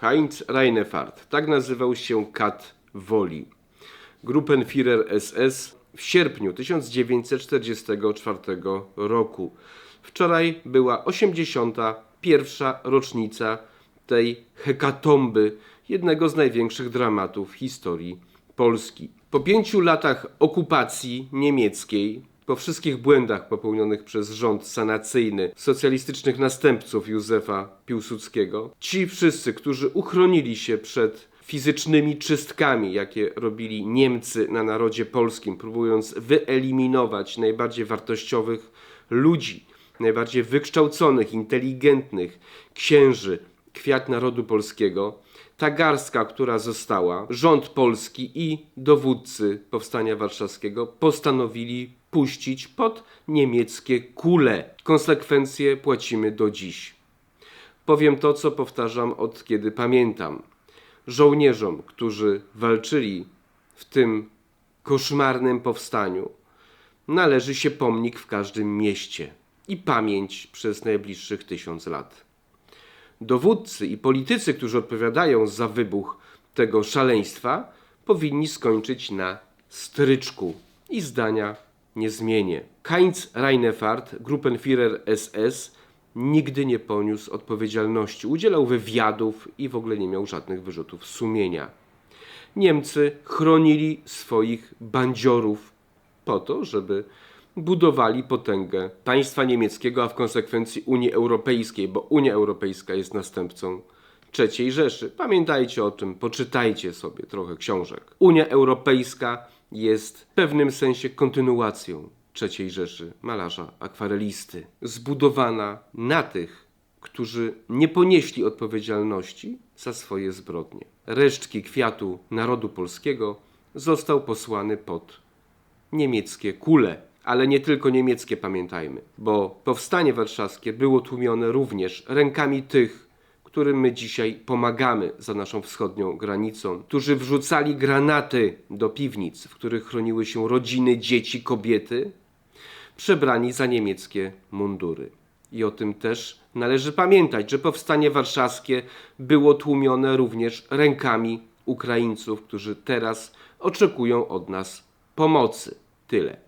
Heinz Reinefart, tak nazywał się kat Woli. Gruppenführer SS w sierpniu 1944 roku. Wczoraj była 81. rocznica tej hekatomby, jednego z największych dramatów historii Polski. Po pięciu latach okupacji niemieckiej, po wszystkich błędach popełnionych przez rząd sanacyjny socjalistycznych następców Józefa Piłsudskiego, ci wszyscy, którzy uchronili się przed fizycznymi czystkami, jakie robili Niemcy na narodzie polskim, próbując wyeliminować najbardziej wartościowych ludzi, najbardziej wykształconych, inteligentnych księży, kwiat narodu polskiego, ta garstka, która została, rząd polski i dowódcy powstania warszawskiego postanowili puścić pod niemieckie kule. Konsekwencje płacimy do dziś. Powiem to, co powtarzam od kiedy pamiętam. Żołnierzom, którzy walczyli w tym koszmarnym powstaniu, należy się pomnik w każdym mieście i pamięć przez najbliższych tysiąc lat. Dowódcy i politycy, którzy odpowiadają za wybuch tego szaleństwa, powinni skończyć na stryczku i zdania nie zmienię. Heinz Reinefart, Gruppenführer SS, nigdy nie poniósł odpowiedzialności. Udzielał wywiadów i w ogóle nie miał żadnych wyrzutów sumienia. Niemcy chronili swoich bandziorów po to, żeby budowali potęgę państwa niemieckiego, a w konsekwencji Unii Europejskiej, bo Unia Europejska jest następcą III Rzeszy. Pamiętajcie o tym, poczytajcie sobie trochę książek. Unia Europejska jest w pewnym sensie kontynuacją III Rzeszy, malarza, akwarelisty, zbudowana na tych, którzy nie ponieśli odpowiedzialności za swoje zbrodnie. Resztki kwiatu narodu polskiego został posłany pod niemieckie kule. Ale nie tylko niemieckie, pamiętajmy, bo powstanie warszawskie było tłumione również rękami tych, którym my dzisiaj pomagamy za naszą wschodnią granicą, którzy wrzucali granaty do piwnic, w których chroniły się rodziny, dzieci, kobiety, przebrani za niemieckie mundury. I o tym też należy pamiętać, że powstanie warszawskie było tłumione również rękami Ukraińców, którzy teraz oczekują od nas pomocy. Tyle.